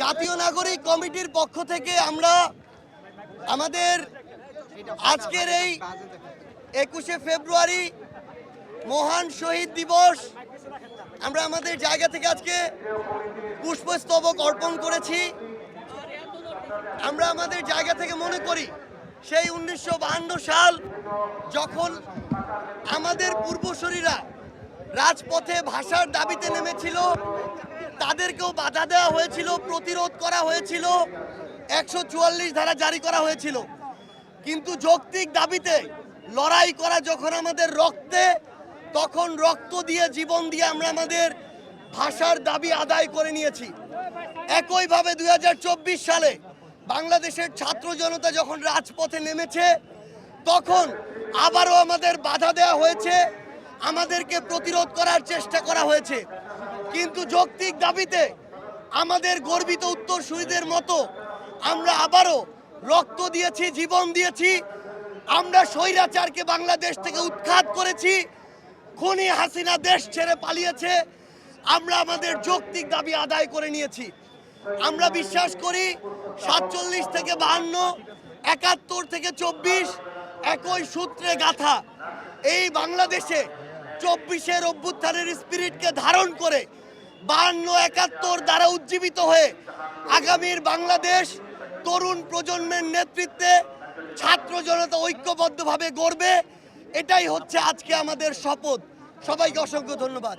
জাতীয় নাগরিক কমিটির পক্ষ থেকে আমরা আমাদের আজকের এই একুশে ফেব্রুয়ারি মহান শহীদ দিবস, আমরা আমাদের জায়গা থেকে আজকে পুষ্পস্তবক অর্পণ করেছি। আমরা আমাদের জায়গা থেকে মনে করি, সেই উনিশশো সাল যখন আমাদের পূর্বসূরীরা রাজপথে ভাষার দাবিতে নেমেছিল। তাদেরকেও বাধা দেওয়া হয়েছিল, প্রতিরোধ করা হয়েছিল। একশো চুয়াল্লিশ ধারা জারি করা হয়েছিল। কিন্তু যৌক্তিক দাবিতে লড়াই করা যখন আমাদের রক্তে, তখন রক্ত দিয়ে, জীবন দিয়ে আমরা আমাদের ভাষার দাবি আদায় করে নিয়েছি। একইভাবে দুই হাজার চব্বিশ সালে বাংলাদেশের ছাত্র জনতা যখন রাজপথে নেমেছে, তখন আবারও আমাদের বাধা দেওয়া হয়েছে। আমাদেরকে প্রতিরোধ করার চেষ্টা করা হয়েছে। কিন্তু যৌক্তিক দাবিতে আমাদের গর্বিত উত্তরসূরিদের মতো আমরা আবারও রক্ত দিয়েছি, জীবন দিয়েছি। আমরা স্বৈরাচারকে বাংলাদেশ থেকে উৎখাত করেছি। খুনি হাসিনা দেশ ছেড়ে পালিয়েছে। আমরা আমাদের যৌক্তিক দাবি আদায় করে নিয়েছি। আমরা বিশ্বাস করি সাতচল্লিশ থেকে বাহান্ন, একাত্তর থেকে চব্বিশ একই সূত্রে গাথা। এই বাংলাদেশে চব্বিশের অভ্যুত্থানের স্পিরিটকে ধারণ করে বাহান্ন একাত্তর দ্বারা উজ্জীবিত হয়ে আগামীর বাংলাদেশ তরুণ প্রজন্মের নেতৃত্বে ছাত্র জনতা ঐক্যবদ্ধভাবে গড়বে, এটাই হচ্ছে আজকে আমাদের শপথ। সবাইকে অসংখ্য ধন্যবাদ।